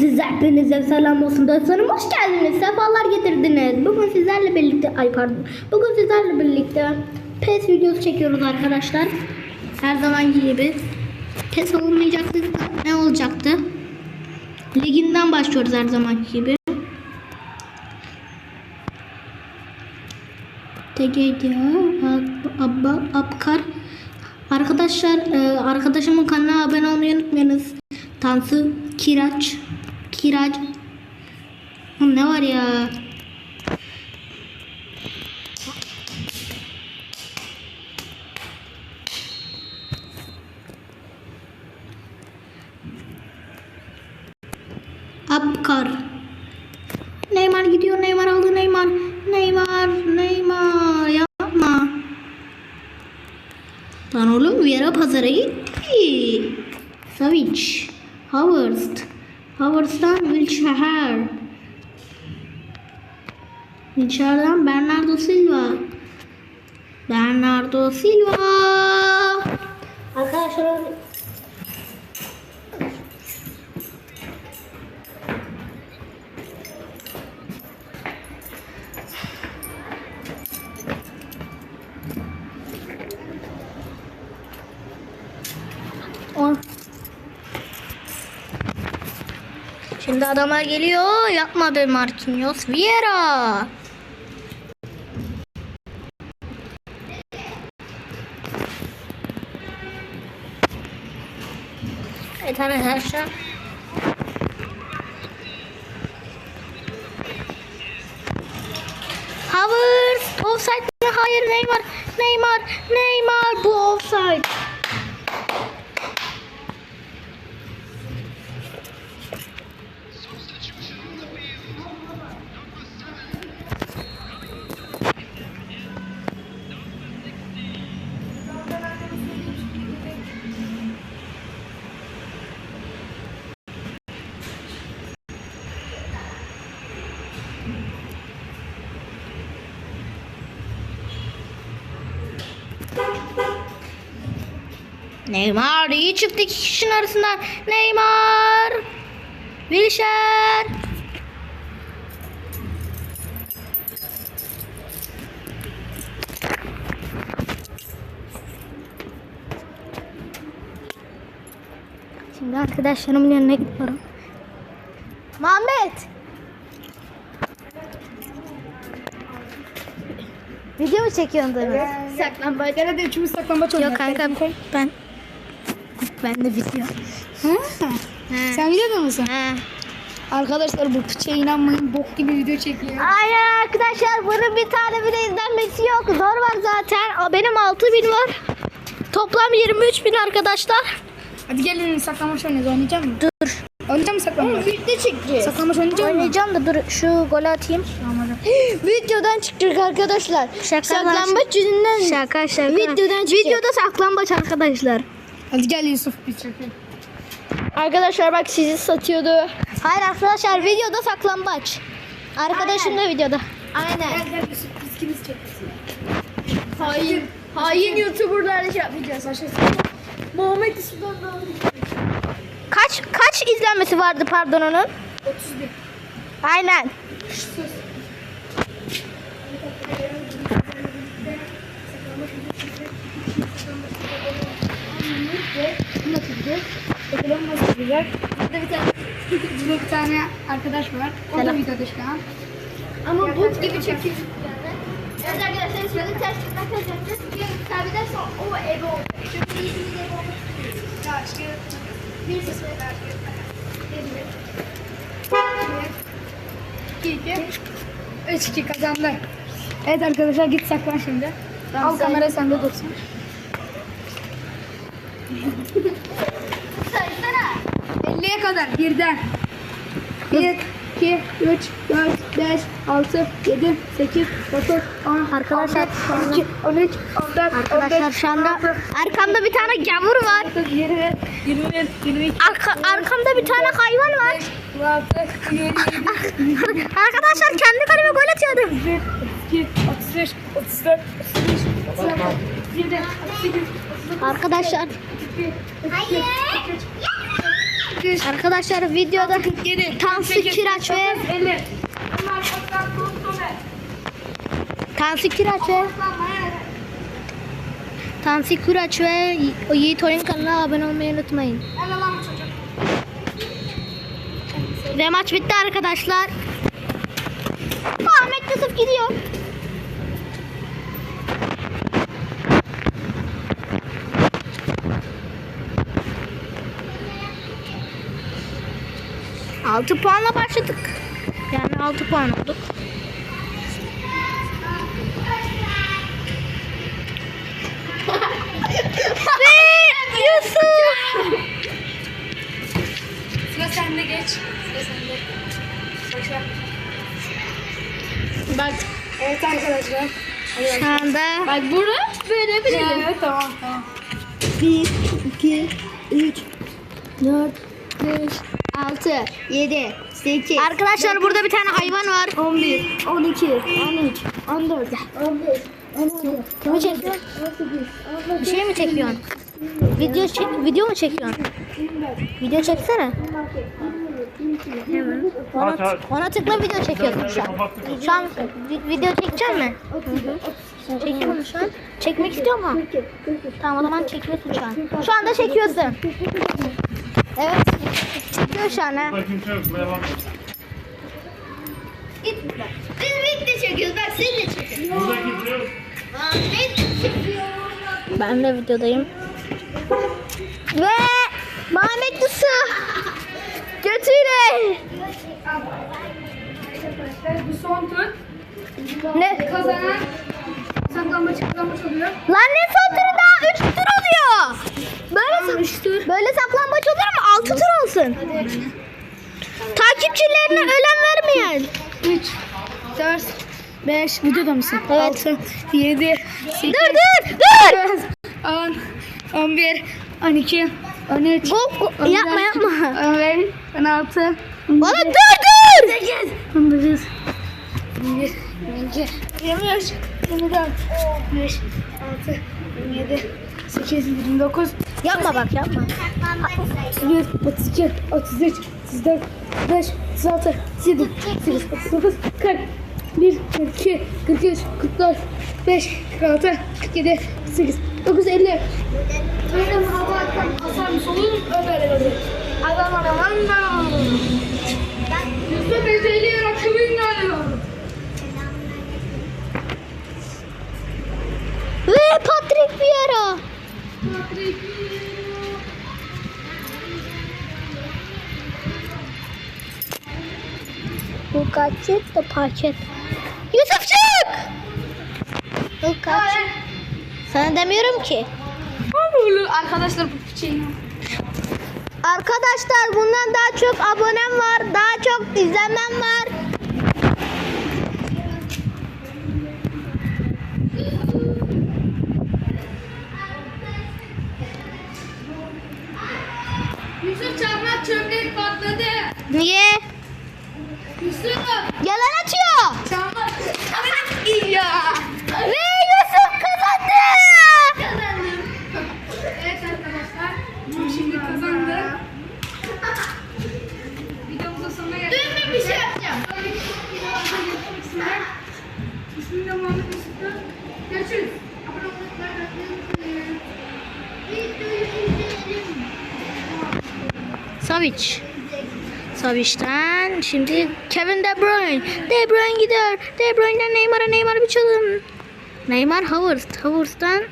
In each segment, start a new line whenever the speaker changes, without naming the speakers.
Siz hepinize selam olsun dostlarım. Hoş geldiniz. Sefalar getirdiniz. Bugün sizlerle birlikte ay pardon. Bugün sizlerle birlikte PES videosu çekiyoruz arkadaşlar. Her zamanki gibi. PES olmayacaktı. Ne olacaktı? Liginden başlıyoruz her zamanki gibi. TGD Abba Abkar Arkadaşlar e, arkadaşımın kanalına abone olmayı unutmayınız. Tansu Kiraç Kiraç Oğlum ne var ya? Abkar. Neymar gidiyor Neymar aldı Neymar. Neymar Neymar yapma. Lan oğlum Vieira pazara gitti. Savic Havertz Havertz'dan Wilshere Wilshere'dan Bernardo Silva. Bernardo Silva. Arkadaşlar Şimdi adamlar geliyor. Yapma be Marquinhos. Vieira. Evet arkadaşlar. Havertz. Offside mi? Hayır Neymar. Neymar. Neymar. Bu offside. Neymar iyi çıktı iki kişinin arasından. Neymar. Wilshere. Şimdi arkadaşlarımın yanına gidiyorum. Muhammed. Video mu çekiyorsun mi?
Saklambaç. Gene de üçümüz saklambaç
Yok
oynuyoruz.
kanka ben ben de video.
Ha. Sen biliyor musun?
He.
Arkadaşlar bu piçe inanmayın. Bok gibi video çekiyor.
Aynen arkadaşlar bunun bir tane bile izlenmesi yok. Zor var zaten. Benim 6000 var. Toplam 23 bin arkadaşlar.
Hadi gelin saklambaç oynayacağız. Oynayacak mısın?
Dur.
Oynayacak mısın saklambaç?
Birlikte çekeceğiz.
Saklambaç oynayacak mısın?
Oynayacağım da dur şu golü atayım.
Videodan çıktık arkadaşlar.
Şaka
Saklambaç yüzünden
Şaka şaka.
Videodan çıkacak.
Videoda saklambaç arkadaşlar.
Hadi gel Yusuf bir çekelim.
Arkadaşlar bak sizi satıyordu.
Hayır arkadaşlar videoda saklambaç. Arkadaşım da videoda.
Aynen.
Gel gel Yusuf biz kimiz çekesin.
Hain. Hain YouTuber'larla şey yapmayacağız.
Başlasın.
Muhammed İsmail
Kaç kaç izlenmesi vardı pardon onun?
31.
Aynen.
Bunu atacağız. Bakalım nasıl olacak. Burada bir tane, burada bir tane arkadaş var. O da
Selam.
videoda şu an.
Ama bot gibi çekiyor. Evet arkadaşlar şimdi ters gitmek yapacağız. Bir kaybederse o ebe olacak. Çünkü iyisini ebe olmak Bir sıfır.
İki, iki. Üç, iki kazandı. Evet arkadaşlar git saklan şimdi. Al kamera sende dursun.
Saysana.
50'ye kadar birden. 1, 2, 3, 4, 5, 6, 7, 8, 9, 10,
Arkadaşlar,
12, 13, 14,
Arkadaşlar şu anda arkamda bir tane gavur var.
20, 21, 22,
Arka, arkamda bir tane hayvan var.
26, 27,
Arkadaşlar kendi kaleme gol atıyordum.
32, 33, 34, 35, 36, 37, 38, 39,
Arkadaşlar
41, 42, 43, 60,
Arkadaşlar videoda
47,
Tansu Kiraç ve
50. Bunlar Osman Kostome.
Tansu Kiraç ve Tansu Kiraç ve Yi- Yiğit Oyun kanalına abone olmayı unutmayın. Ve maç bitti arkadaşlar. Ahmet Yusuf gidiyor. Altı puanla başladık. Yani altı puan olduk. Ve Yusuf.
Sıra sende geç. Sıra sende. Başla. Bak. Evet arkadaşlar.
Şu anda
Bak burada böyle bir Evet tamam tamam.
1, 2, 3, 4, 5, 6, 7, 8. Arkadaşlar burada bir tane hayvan var.
11, 12, 13, 14, 15, 16,
Kimi çekiyorsun? Bir şey mi çekiyorsun? Video çek video mu çekiyorsun? Video çeksene. Ona, ona tıkla video çekiyorsun şu an. Şu an vi- video çekecek mi? Çekiyorum şu an. Çekmek istiyor mu? Tamam o zaman çekiyorsun şu an. Şu anda çekiyorsun. Evet.
Boş ana.
Ben de videodayım. Ve Mehmet Mahmetlısı
götüyle. Bu son tur.
Ne?
Kazanan saklambaç saklambaç oluyor.
Lan ne son turu daha? Üç turu tur olsun. Takipçilerine ölen vermeyen.
3, 4, 5, videoda mısın?
Evet.
6, 7, 8,
Dur dur dur.
10, 11, 12, 13,
Hop, hop, yapma, yapma.
15, 16,
Bana dur dur.
18, 19, 20, 22, 23, 24, 25, 26, 27, 28, 29,
Yapma bak yapma.
31, 32, 33, 34, 35, 36, 37, 38, 39, 40, 1, 42, 43, 44, 5, 46, 47, 48, 9, 50. Benim hava hasarım solun öyle öyle. Adam adam adam. Yusuf Eze'yle rakibin galiba.
Ve Patrick Vieira. Bu kaçet de paket. Yusufçuk! Bu kaç? Sana demiyorum ki.
Arkadaşlar bu şey.
Arkadaşlar bundan daha çok abonem var. Daha çok izlenmem var.
Yusuf çarpmak çömlek patladı.
Niye?
Yusuf
Yalan atıyor.
çarpmak. ya.
Ve Yusuf kazandı.
Evet arkadaşlar. Şimdi kazandı. Videomuzun sonuna geldik.
Dur bir şey yapacağım.
Bismillah. Bismillah Muhammed Yusuf'ta. Görüşürüz.
Abone olmayı unutmayın. Videoyu izleyelim.
Savic. Savic'ten şimdi Kevin De Bruyne. De Bruyne gider. De Bruyne'den Neymar'a Neymar bir çalım. Neymar Howard. Howard'dan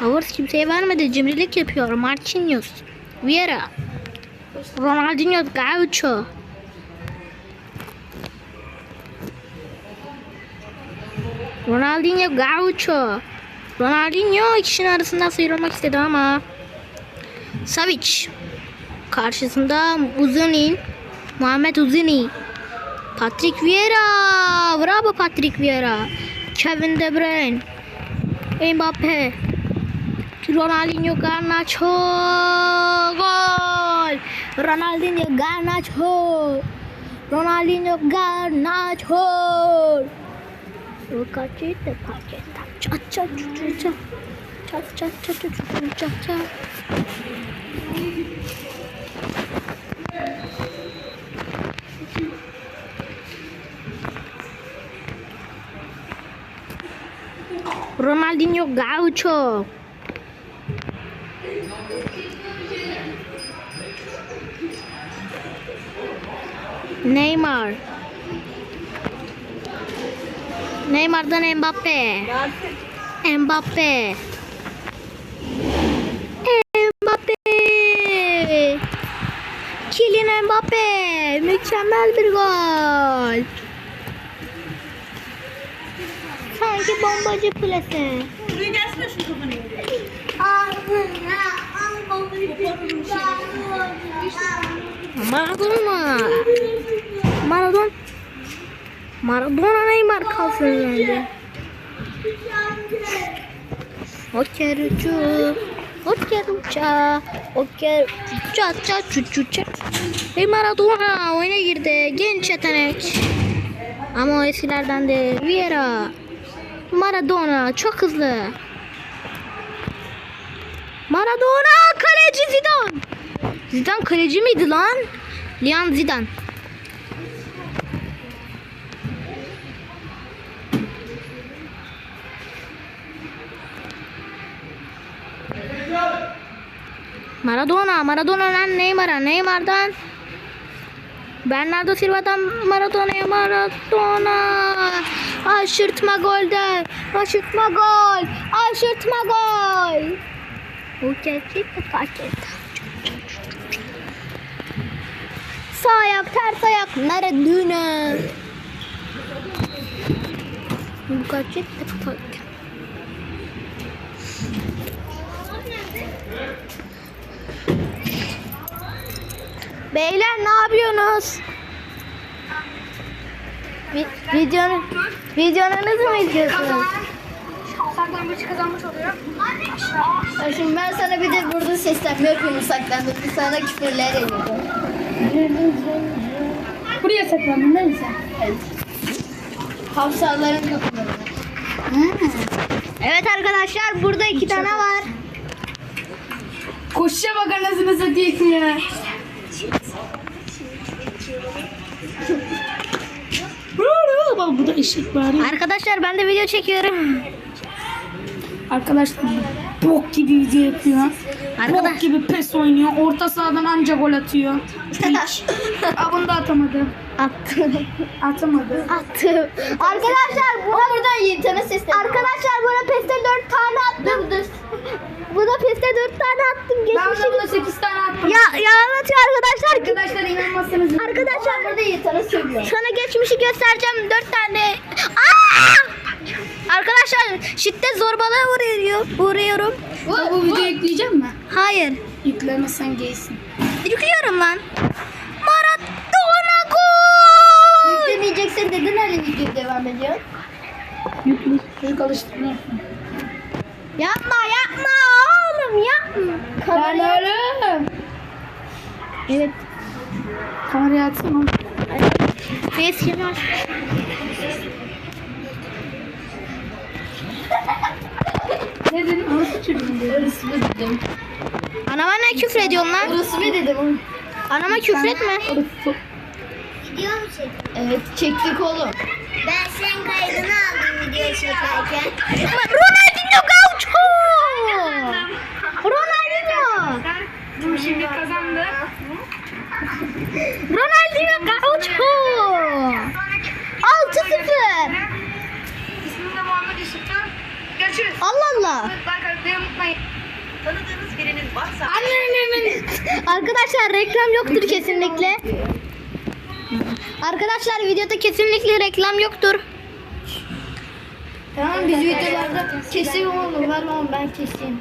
Howard kimseye vermedi. Cimrilik yapıyor. Marquinhos. Vieira. Ronaldinho Gaucho. Ronaldinho Gaucho. Ronaldinho ikisinin arasından sıyrılmak istedi ama Savic Karşısında Uzuni. Muhammed Uzuni. Patrick Vieira. Bravo Patrick Vieira. Kevin De Bruyne. Mbappe. Ronaldinho Garnacho. Gol. Ronaldinho Garnacho. Ronaldinho Garnacho. Rokacete paketa. Çat çat çat çat. Çat çat çat çat çat çat. Ronaldinho Gaucho. Neymar. Neymar da Mbappé. Mbappé. Mükemmel bir gol. Sanki bombacı plase.
Buraya gelsene şu kafanı.
Maradona. Maradona. Maradona Neymar kalsın bence. Oker uçu. Oker uça. Oker uça uça çu çu çu. Hey Maradona oyuna girdi. Genç yetenek. Ama o eskilerden de Vieira. Maradona çok hızlı. Maradona kaleci Zidane. Zidane kaleci miydi lan? Lian Zidane. Maradona, Maradona'dan Neymar'a, Neymar'dan Bernardo Silva'dan Maradona'ya, Maradona aşırtma golden, aşırtma gol, aşırtma gol. Bu gerçek paket. Sağ ayak, ters ayak, Maradona. Bu gerçek paket. Beyler ne yapıyorsunuz? Vi- videonu videonuzu mu izliyorsunuz?
Saklambaç kazanmış oluyor.
Ya Şimdi ben sana bir de burada seslenme yapıyorum saklandım. Bir sana küfürler ediyorum.
Buraya saklandın değil mi sen?
Hafsaların kapıları.
Evet arkadaşlar burada iki tane var.
Koşuşa bak anasını satayım ya. Bak burada eşek var ya.
Arkadaşlar ben de video çekiyorum.
Arkadaşlar bok gibi video yapıyor.
Arkadaş
Bok gibi pes oynuyor. Orta sahadan anca gol atıyor. Hiç. Aa, bunu da atamadı.
attım.
Atamadı.
attım. Arkadaşlar bu
Buradan Yiğit'e seslen.
arkadaşlar buna peste 4 tane attım. Buna peste 4 tane attım.
Ben
Geçmişi
de buna 8 tane attım.
ya yalan atıyor arkadaşlar.
Arkadaşlar inanmazsanız.
Arkadaşlar
Burada Yiğit'e söylüyor.
Sana geçmişi göstereceğim. Dört tane. Aa! Arkadaşlar şiddet zorbalığa uğruyor, uğruyorum.
Bu, bu videoyu yükleyeceğim mi?
Hayır.
Yüklemezsen gaysin.
Yüklüyorum lan. Maradona gol.
Yüklemeyeceksin dedin öyle video devam ediyor.
Yükle. Çocuk alıştırma yapma.
Yapma yapma.
Ben ölüm.
Evet.
Kamerayı açsana.
Facecam'i aç.
Ne dedin? Orası çocuğum diyor.
Orası mı dedim?
Anama ne küfür ediyorsun lan?
Orası mı dedim?
Anama küfür etme.
Orası.
Gidiyor mu çek?
Evet çektik oğlum.
Ben senin kaydını aldım video çekerken.
Ronaldinho Gaucho. Ronaldinho.
Bu şimdi kazandı.
Ronaldinho Gaucho. 6-0.
İsmim de Muhammed Yusuf'tu. Görüşürüz.
Allah Allah.
Like atmayı unutmayın.
Tanıdığınız biriniz varsa
Arkadaşlar reklam yoktur kesinlikle. Arkadaşlar videoda kesinlikle reklam yoktur.
Tamam biz videolarda keselim oğlum. Ver oğlum ben keseyim.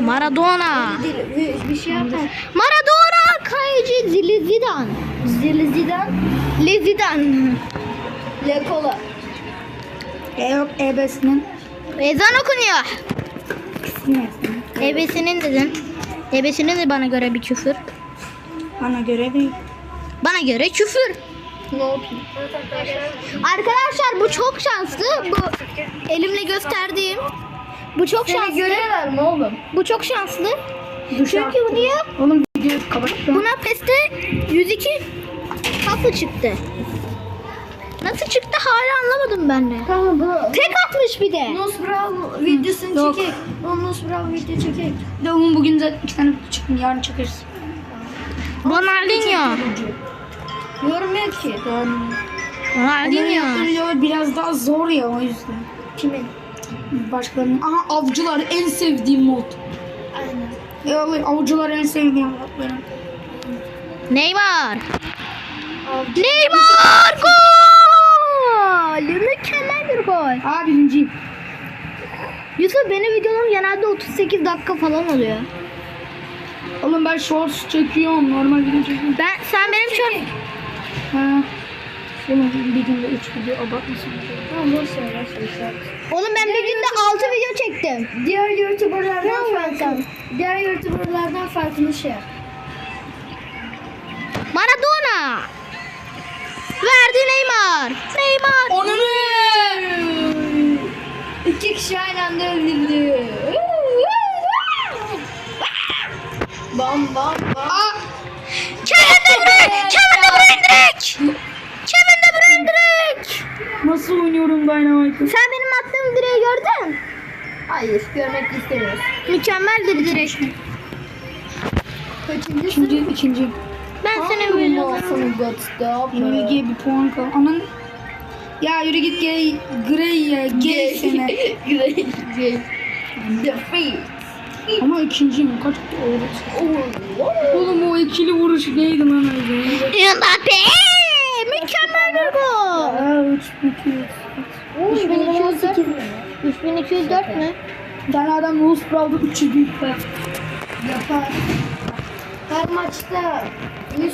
Maradona.
Bir, şey yapma.
Maradona kaleci Zili Zidane.
Zili Zidane.
Le Zidane.
Le Cola.
E yok ebesinin.
Ezan okunuyor. Ebesinin dedim. Ebesinin de bana göre bir küfür.
Bana göre değil.
Bana göre küfür.
Ne yapayım?
Arkadaşlar bu çok şanslı. Bu elimle gösterdiğim. Bu çok
Seni
şanslı.
görüyorlar mı oğlum?
Bu çok şanslı.
Duş
Çünkü bu niye?
Oğlum videoyu kapattım.
Buna peste 102 kapı çıktı. Nasıl çıktı hala anlamadım ben de.
Tamam bu.
Tek atmış bir de.
Nus Bravo videosunu
Yok.
çekek. O Nus Bravo video çekek.
De oğlum bugün de iki tane çıktım. Yarın çekeriz.
Ronaldinho.
Yormuyor ki.
Onların
Ronaldinho.
yaptığı videolar biraz daha zor ya o yüzden.
Kimin?
Başkalarının. Aha avcılar en sevdiğim mod.
Aynen.
Ya vallahi avcılar en sevdiğim mod benim.
Neymar. Neymar gol. Mükemmel bir gol.
Aa birinciyim.
Yusuf benim videolarım genelde 38 dakika falan oluyor.
Oğlum ben shorts çekiyorum. Normal video çekiyorum.
Ben sen benim çok
Ha. Oğlum bir günde 3 video abartmasın.
Tamam boş ver boş ver. boş ver.
Oğlum ben bir günde 6 video çektim.
Diğer YouTuber'lardan farklı. Diğer YouTuber'lardan farklı şey.
Maradona. Verdi Neymar. Neymar.
Onu
İki kişi aynı anda öldürdü. Bam bam bam.
Aa.
Kevin De Bruyne. Kevin De Bruyne direkt. Kevin De Bruyne direkt.
Nasıl oynuyorum Dynamite'ı?
Sen benim attığım direği gördün.
Hayır görmek istemiyoruz.
Mükemmeldir direkt.
Kaçıncı
İkinci, ikinci.
Ben senin videolarını...
Yürü git bir puan kal. Anan. Ya yürü git gay. Grey ya. Gay seni.
Grey. Grey. Defeat.
Ama ikinciyim. Kaç oldu? Oğlum o ikili vuruş neydi lan öyle?
Mbappe. Mükemmel bir gol.
Aa 3 2
3208 mi? 3204 mü?
Bir tane adam Rus Brow'da 3 büyük
Yapar. Her maçta 100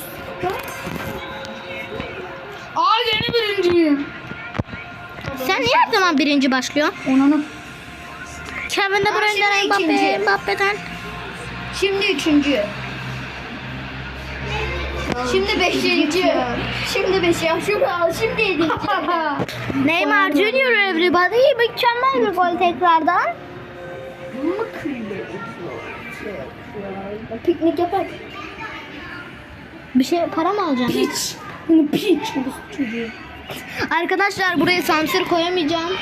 Aa yeni birinciyim.
Sen niye her zaman birinci başlıyorsun?
Onanı.
Kevin De Bruyne'den
şimdi
Mbappe,
ikinci.
Mbappe'den.
Şimdi üçüncü. Şimdi beşinci. Şimdi beş ya şurada. Şimdi yedinci.
Neymar Junior everybody. Mükemmel bir gol tekrardan.
Piknik yapar.
Bir şey para mı alacaksın?
Piç. Bunu piç. Bu çocuğu.
Arkadaşlar buraya sansür koyamayacağım.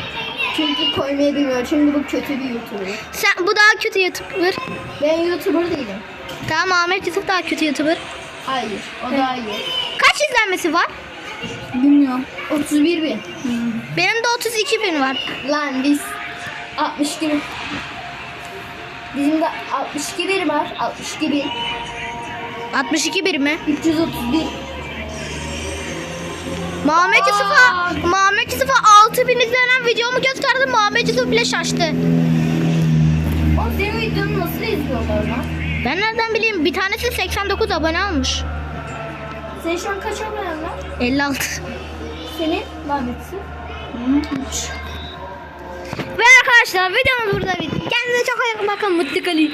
Çünkü koymayı bilmiyor. Çünkü bu kötü bir YouTuber.
Sen bu daha kötü YouTuber.
Ben YouTuber değilim.
Tamam Ahmet Yusuf daha kötü YouTuber.
Hayır. O daha iyi.
Kaç izlenmesi var?
Bilmiyorum.
31 bin.
Benim de 32 bin var.
Lan biz 62 bin. Bizim de 62 bin var. 62 bin.
62 bir mi?
331.
Muhammed Yusuf'a Muhammed Yusuf'a 6 bin izlenen videomu gösterdim. Muhammed Yusuf bile şaştı.
O senin videonu nasıl izliyorlar lan?
Ben nereden bileyim? Bir tanesi 89 abone almış.
Senin şu an kaç abonen var?
56.
Senin Mahmet'sin.
Ve arkadaşlar videomuz burada bitti. Kendinize çok iyi bakın. Mutlu kalın.